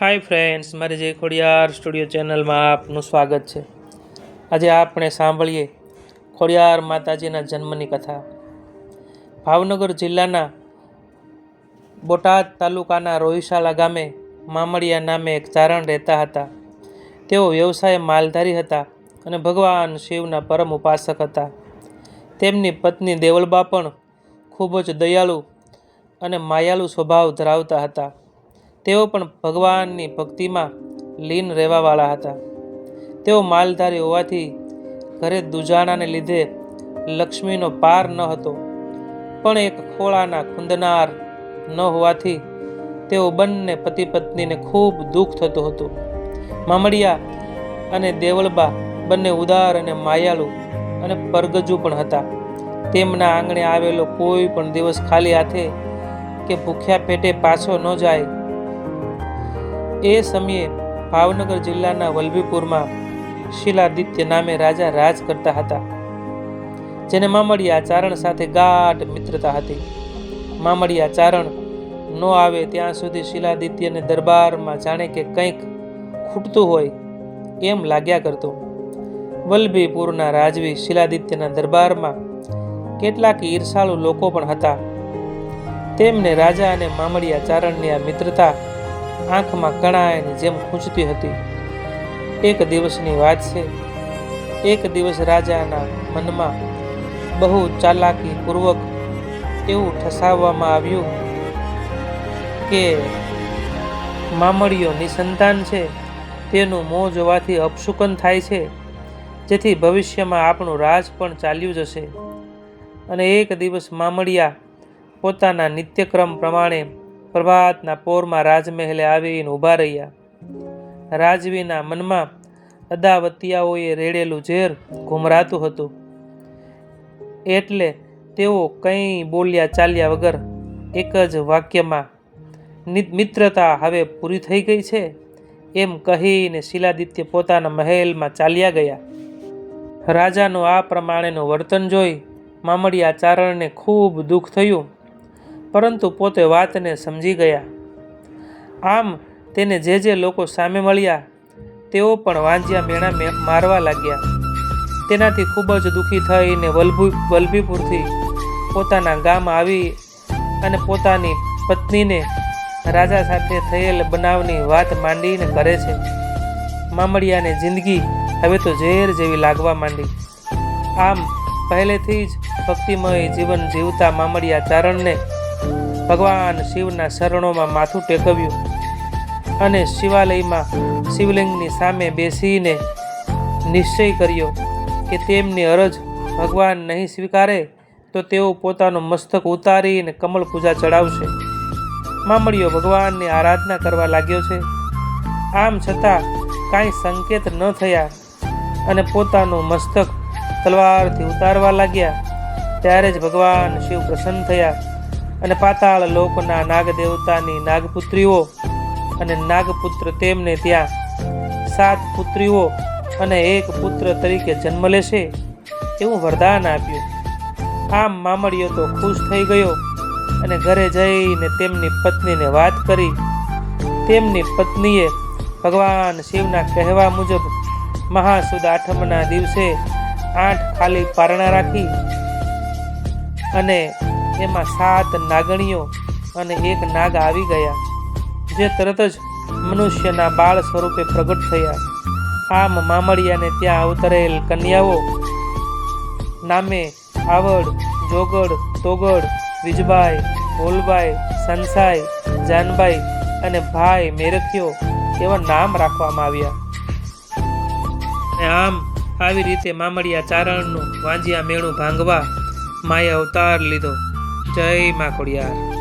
Hi friends, મારી જે Khodiyar studio ચેનલમાં આપનું સ્વાગત છે. આજે આપણે સાંભળીએ ખોડિયાર માતાજીના જન્મની કથા. ભાવનગર જિલ્લાના બોટાદ તાલુકાના રોહિશાલા ગામે મામડિયા નામે એક ચારણ રહેતા હતા. તેઓ વ્યવસાય માલધારી હતા અને ભગવાન શિવના પરમ ઉપાસક હતા. તેમની પત્ની દેવલબા પણ ખૂબ જ દયાળુ અને માયાળુ સ્વભાવ ધરાવતા હતા. તેઓ પણ ભગવાનની ભક્તિમાં લીન રહેવાવાળા હતા. તેઓ માલધારી હોવાથી ઘરે દુજાણાને લીધે લક્ષ્મીનો પાર ન હતો. પણ એક ખોળાના ખૂંદનાર ન હોવાથી તેઓ બંને પતિ પત્નીને ખૂબ દુઃખ થતું હતું. મામડિયા અને દેવળબા બંને ઉદાર અને માયાળુ અને પરગજુ પણ હતા. તેમના આંગણે આવેલો કોઈ પણ દિવસ ખાલી હાથે કે ભૂખ્યા પેટે પાછો ન જાય એ સમયે ભાવનગર જિલ્લાના વલભીપુરમાં શિલાદિત્ય નામે રાજા રાજ કરતા હતા, જેને મામડિયા ચારણ સાથે ગાઢ મિત્રતા હતી. મામડિયા ચારણ ન આવે ત્યાં સુધી શિલાદિત્યને દરબારમાં જાણે કે કંઈક ખૂટતું હોય એમ લાગ્યા કરતું. વલ્લભીપુરના રાજવી શિલાદિત્યના દરબારમાં કેટલાક ઈર્ષાળુ લોકો પણ હતા. તેમને રાજા અને મામડિયા ચારણની આ મિત્રતા આંખમાં કણાયની જેમ ખૂંચતી હતી. એક દિવસની વાત છે, એક દિવસ રાજાના મનમાં બહુ ચાલાકીપૂર્વક એવું ઠસાવવામાં આવ્યું કે મામડિયો નિસંતાન છે, તેનું મોં જોવાથી અપશુકન થાય છે, જેથી ભવિષ્યમાં આપણું રાજ પણ ચાલ્યું જશે. અને એક દિવસ મામડિયા પોતાના નિત્યક્રમ પ્રમાણે પ્રભાતના પોરમાં રાજમહેલે આવીને ઊભા રહ્યા. રાજવીના મનમાં અદાવતિયાઓએ રેડેલું ઝેર ઘુમરાતું હતું. એટલે તેઓ કંઈ બોલ્યા ચાલ્યા વગર એક જ વાક્યમાં મિત્રતા હવે પૂરી થઈ ગઈ છે? એમ કહીને શિલાદિત્ય પોતાના મહેલમાં ચાલ્યા ગયા. રાજાનું આ પ્રમાણેનું વર્તન જોઈ મામડિયા ચારણને ખૂબ દુઃખ થયું. પરંતુ પોતે વાતને સમજી ગયા. આમ તેને જે જે લોકો સામે મળ્યા, તેઓ પણ વાંજ્યા મેણા મારવા લાગ્યા. તેનાથી ખૂબ જ દુઃખી થઈને વલભી, વલભીપુરથી પોતાના ગામ આવી અને પોતાની પત્નીને રાજા સાથે થયેલ બનાવની વાત માંડીને કરે છે. મામડિયાને જિંદગી હવે તો ઝેર જેવી લાગવા માંડી. આમ પહેલેથી જ ભક્તિમય જીવન જીવતા મામડિયા ચારણને ભગવાન શિવના શરણોમાં માથું ટેકવ્યું અને શિવાલયમાં શિવલિંગની સામે બેસીને નિશ્ચય કર્યો કે તેમની અરજ ભગવાન નહીં સ્વીકારે તો તેઓ પોતાનું મસ્તક ઉતારીને કમળ પૂજા ચડાવશે. મામડીઓ ભગવાનની આરાધના કરવા લાગ્યો છે. આમ છતાં કાંઈ સંકેત ન થયા અને પોતાનું મસ્તક તલવારથી ઉતારવા લાગ્યા. ત્યારે જ ભગવાન શિવ પ્રસન્ન થયા. અને પાતાળ લોકના નાગદેવતાની નાગપુત્રીઓ અને નાગપુત્ર તેમને ત્યાં સાત પુત્રીઓ અને એક પુત્ર તરીકે જન્મ લેશે એવું વરદાન આપ્યું. આમ મામડીઓ તો ખુશ થઈ ગયો અને ઘરે જઈને તેમની પત્નીને વાત કરી. તેમની પત્નીએ ભગવાન શિવના કહેવા મુજબ મહાસુદ આઠમના દિવસે આઠ ખાલી પારણા રાખી અને એમાં સાત નાગણીઓ અને એક નાગ આવી ગયા, જે તરત જ મનુષ્યના બાળ સ્વરૂપે પ્રગટ થયા. આમ મામડિયાને ત્યાં અવતરેલ કન્યાઓ નામે આવડ, જોગડ, તોગડ વિજબાઈ ભોલબાઈ સંસાઈ જાનબાઈ અને ભાઈ મેરખ્યો એવા નામ રાખવામાં આવ્યા. આમ આવી રીતે મામડિયા ચારણનું વાંજિયા મેણું ભાંગવા માએ અવતાર લીધો. જય મા ખોડિયાર